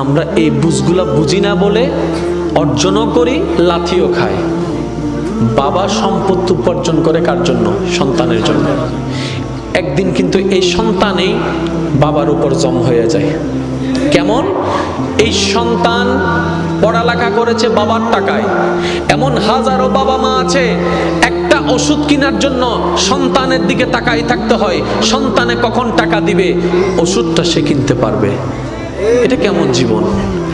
আমরা এই বুঝগুলা বুঝি না বলে অর্জনও করি লাথিও খাই। বাবা সম্পত্তি উপার্জন করে কার জন্য? সন্তানের জন্য। একদিন কিন্তু এই সন্তানেই বাবার উপর জম হয়ে যায়। কেমন? এই সন্তান পড়ালেখা করেছে বাবার টাকায়। এমন হাজারো বাবা মা আছে, একটা ওষুধ কেনার জন্য সন্তানের দিকে তাকাই থাকতে হয়। সন্তানে কখন টাকা দিবে? ওষুধটা সে কিনতে পারবে। এটা কেমন জীবন?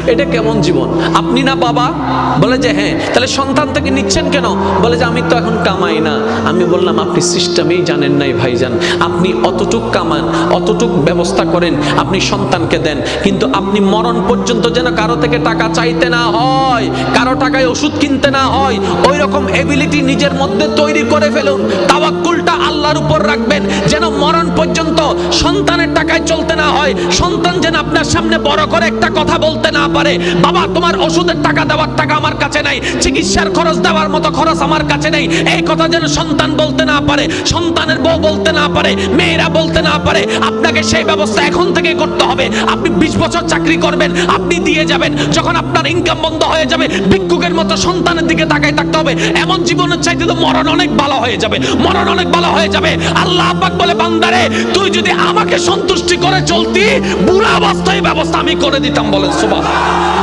এটা কেমন জীবন? আপনি না বাবা? বলে যে হ্যাঁ। তাহলে সন্তান থেকে নিচ্ছেন কেন? বলে যে আমি তো এখন কামাই না। আমি বললাম, আপনি সিস্টেমেই জানেন নাই ভাইজান। আপনি অতটুক কামান, অতটুক ব্যবস্থা করেন, আপনি সন্তানকে দেন। কিন্তু আপনি মরণ পর্যন্ত যেন কারও থেকে টাকা চাইতে না হয়, কারও টাকায় ওষুধ কিনতে না হয় ওই রকম এবিলিটি নিজের মধ্যে তৈরি করে ফেলুন। তাওয়াক্কুলটা আল্লাহর উপর রাখবেন। যেন মরণ পর্যন্ত সন্তানের টাকায় চলতে না হয়, সন্তান যেন আপনার সামনে বড় করে একটা কথা বলতে না পারে, বাবা, তোমার ওষুধের টাকা দেওয়ার টাকা আমার কাছে নাই। চিকিৎসার খরচ দেওয়ার মতো খরচ আমার কাছে নেই। এই কথা যেন সন্তান বলতে না পারে, সন্তানের বউ বলতে না পারে, মেয়েরা বলতে না পারে, আপনাকে সেই ব্যবস্থা এখন থেকে করতে হবে। আপনি বিশ বছর চাকরি করবেন, আপনি দিয়ে যাবেন। যখন আপনার ইনকাম বন্ধ হয়ে যাবে, ভিক্ষুকের মতো সন্তানের দিকে তাকাই থাকতে হবে। এমন জীবনের চাইতে তো মরণ অনেক ভালো হয়ে যাবে, মরণ অনেক ভালো হয়ে যাবে। আল্লাহ পাক বলে, বান্দারে, তুই যদি আমাকে সন্তুষ্টি করে চলতি, বুড়া অবস্থায় ব্যবস্থা আমি করে দিতাম বলেন সুবহান